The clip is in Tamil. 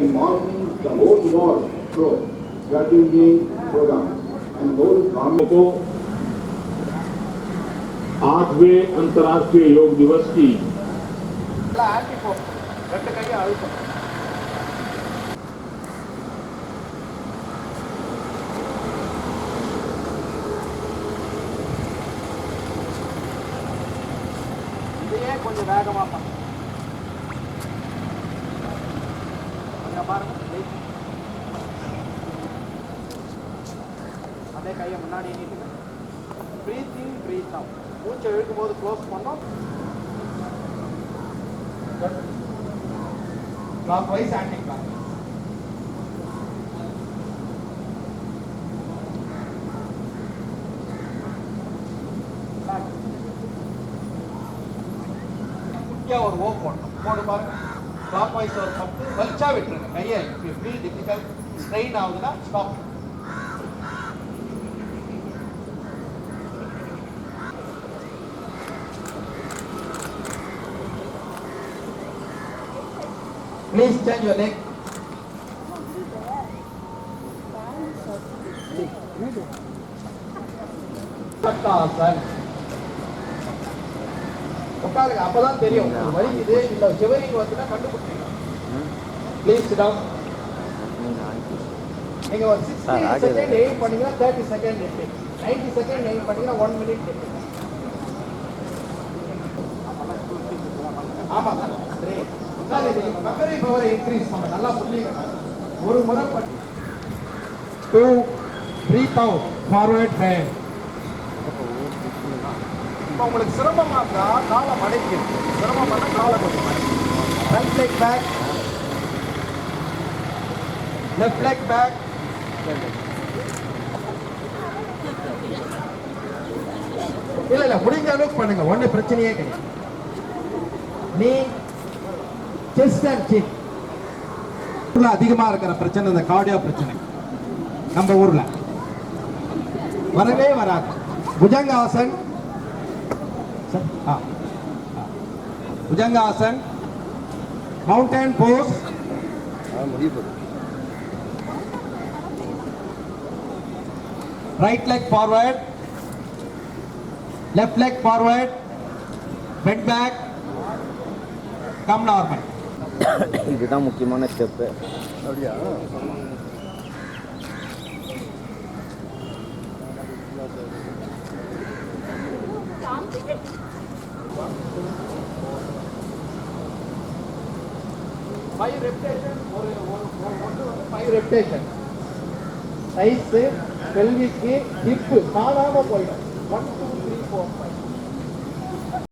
involved the whole world through strategy program and whole come to आठवें अंतर्राष्ट्रीय योग दिवस की கொஞ்சம் வேகமாக பாருங்க. அதே கையை முன்னாடி நீட்டுங்க. ப்ரீத் இன் பிரீத் அவுட் மூச்சை இழுக்கும் போது க்ளோஸ் பண்ணோம் கிளாக் வைஸ் ஆன்டி கிளாக் குட்டியா ஒரு ஓப் போடணும். போடு பாருங்க. ಡ್ರಾಪ್ ಆಯಿತು ಅವ್ರು ತಪ್ಪು ಬಲ್ಚ ಬಿಟ್ರೆ ಕೈಯಾಗಿ ಫ್ರೀ ಡಿಫಿಕಲ್ಟ್ ಸ್ಟ್ರೈನ್ ಆಗೋದನ್ನ stop Please change your leg. Thank you. உட்காருங்க. அப்பதான் தெரியும். வலிக்குது இல்ல சிவரிங் வந்துன்னா கண்டுபிடிச்சிங்க ப்ளீஸ் டவுன் நீங்க ஒரு சிக்ஸ்டி செகண்ட் எயிட் பண்ணீங்கன்னா தேர்ட்டி செகண்ட் எட்டு நைன்டி செகண்ட் எயிட் பண்ணீங்கன்னா ஒன் மினிட் ஆமா சார். மெமரி பவரை இன்க்ரீஸ் பண்ண நல்லா புரியுங்க ஒரு முறை do breath out forward hand இப்போ உங்களுக்கு சிரமமாக இருந்தால் காலை மடக்கி சிரமமாக காலை கொஞ்சம் right leg back left leg back இல்லை இல்லை முடிஞ்ச அளவுக்கு பண்ணுங்க. ஒன்றும் பிரச்சனையே கிடையாது. நீ செஸ்ட் அண்ட் சின் அதிகமாக இருக்கிற பிரச்சனை இந்த கார்டியோ பிரச்சனை. நம்ம ஊரில். வரவே வராது. புஜங்காசன் ஆ. ஆ. Bhujangasan mountain pose right leg forward left leg forward bend back come normal இதுதான் முக்கியமான ஸ்டெப்பு ஃபைவ் ரெப்டேஷன் ஒரு ஒரு ஒரு ஒன்று வந்து ஃபைவ் ரெப்டேஷன் சைஸு கல்விக்கு ஹிப்பு காணாம போயிடும் one two three four five